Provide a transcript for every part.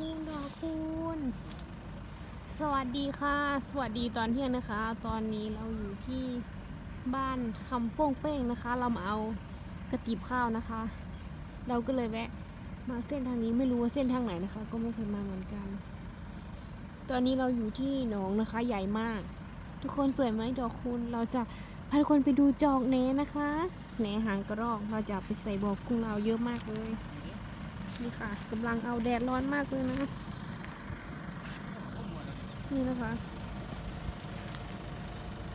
คูณดอกคูณสวัสดีค่ะ สวัสดีตอนเที่ยงนะคะ ตอนนี้เราอยู่ที่บ้านคำโป้งเป้งนะคะ เรามาเอากระติบข้าวนะคะ เราก็เลยแวะ มาเส้นทางนี้ไม่รู้ว่าเส้นทางไหนนะคะ ก็ไม่เคยมาเหมือนกัน ตอนนี้เราอยู่ที่หนองนะคะ ใหญ่มาก ทุกคนสวยไหมดอกคูณเราจะพาทุกคนไปดูจอกแหนนะคะแหนหางกระรอกเราจะไปใส่บอกกุ้งเราเยอะมากเลย นี่ค่ะกำลังเอาแดดร้อนมากเลยนะนี่นะคะ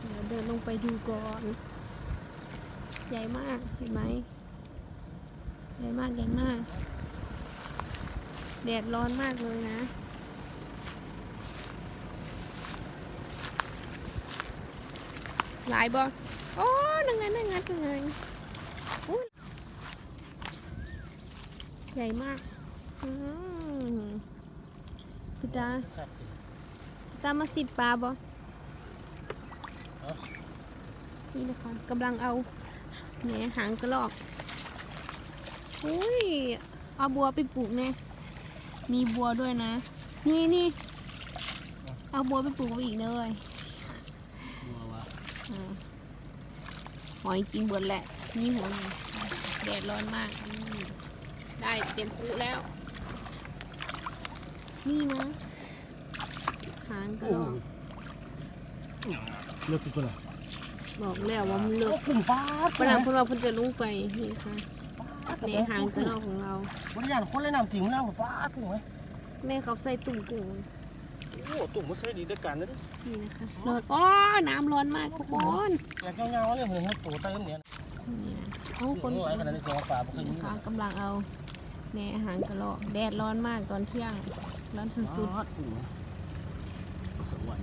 เดี๋ยวเดินลงไปดูก่อน ใหญ่มากเห็นไหมใหญ่มากใหญ่มาก แดดร้อนมากเลยนะหลายบ่โอ้นังไงนั่งไงนังไงอุ๊ย ใหญ่มากอืมพี่ตาพี่ตามาสิบปลาบ่นี่นะคะกำลังเอาแหนหางกระรอกอุ้ยเอาบัวไปปลูกเนี่ยมีบัวด้วยนะ นี่นี่เอาบัวไปปลูกไว้อีกเลยบัววะอ่าหอยกินเบิดแหละ นี่หัวหนึ่งแดดร้อนมากอืม ได้เต็มคุแล้ว นี่นะหางกระรอกเลือกตัวไหนบอกแล้วว่ามันเลิกกลุ่มฟ้าฝรั่งพวกเราเพิ่งจะลงไปนี่ค่ะในหางกระรอกของเราบริยานคนเลยน้ำถิ่งน้ำฟ้าถุงไหมแม่เขาใส่ตุ่มกุ้งโอ้ตุ่มมันใส่ดีด้วยกันนะดินี่นะคะร้อนอ๋อน้ำร้อนมากทุกคนอยากเงาๆเลยเหมือนหัวตัวเต็มเนี่ยนี่นะเอาคคนนหลายขนาดนี้เสียงฟ้าไม่เคยมีนะคะกำลังเอา แหนอาหารกระรอกแดดร้อนมากตอนเที่ยง ร้อนสุดถุงสวย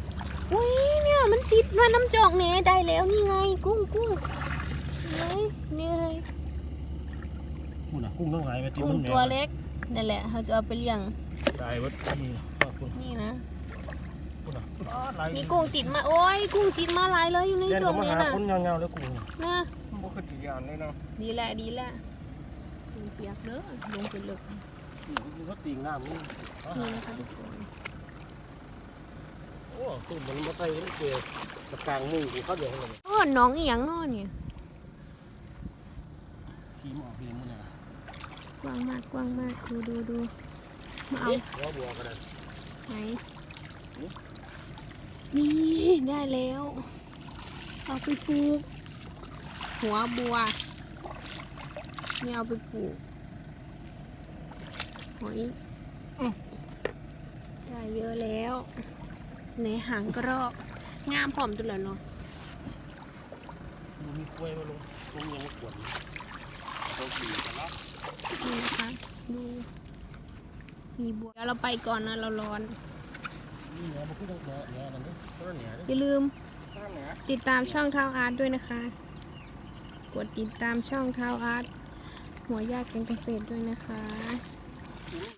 ๆอุ้ยเนี่ยมันติดมาน้ำจอกแหนได้แล้วนี่ไง กุ้งกุ้งนี่นี่ไงกุ้งนะกุ้งต้องหายไปตีกุ้มังนตัวเล็กนั่นแหละเขาจะเอาไปเลี้ยงได้วัดที่กุ้งนี่นะกุ้งนะลายมีกุ้งติดมาโอ้ยกุ้งติดมาหลายเลยอยู่ในเล่นจกัอบกมาเนี่ยหาน่ะคนเงาๆแล้วกุ้งนะบ่เคยตียานเลยนะดีแหละดีแหละถึง เปียกเด้อลงไปลึกมันก็ตีน้ำนี่นี่นะคะทุกคนโอ้ตุ่มมันมาใส่กันเกลือกระกางมุ้งกูเขาเดี๋ยวเลยโอ้น้องเอียังน้อเนี่ยขีมออกเพียงมันเนี่ยกว้างมากกว้างมากดูดูดูมาเอาเอ๊ะว่าบัวก็ได้ไหนนี่ได้แล้ว เอาไปปลูกหัวบัว นี่เอาไปปลูกหอยได้เยอะแล้วในหางกระรอก งามพร้อมจุดแล้วเนาะมันมีกล้วยมาลงลงยังไม่ขวนต้องขี่กันแล้วนี่นะคะดูมีบัวเดี๋ยวเราไปก่อนนะเราร้อนนี่เหนือมันก็ต้องเหนือเหนือนั่นดิก็เหนือดิอย่าลืมข้างเหนือติดตามช่องเท้าอาร์ตด้วยนะคะ กดติดตามช่องเท้าอาร์ต หัวยากเป็นเกษตรด้วยนะคะ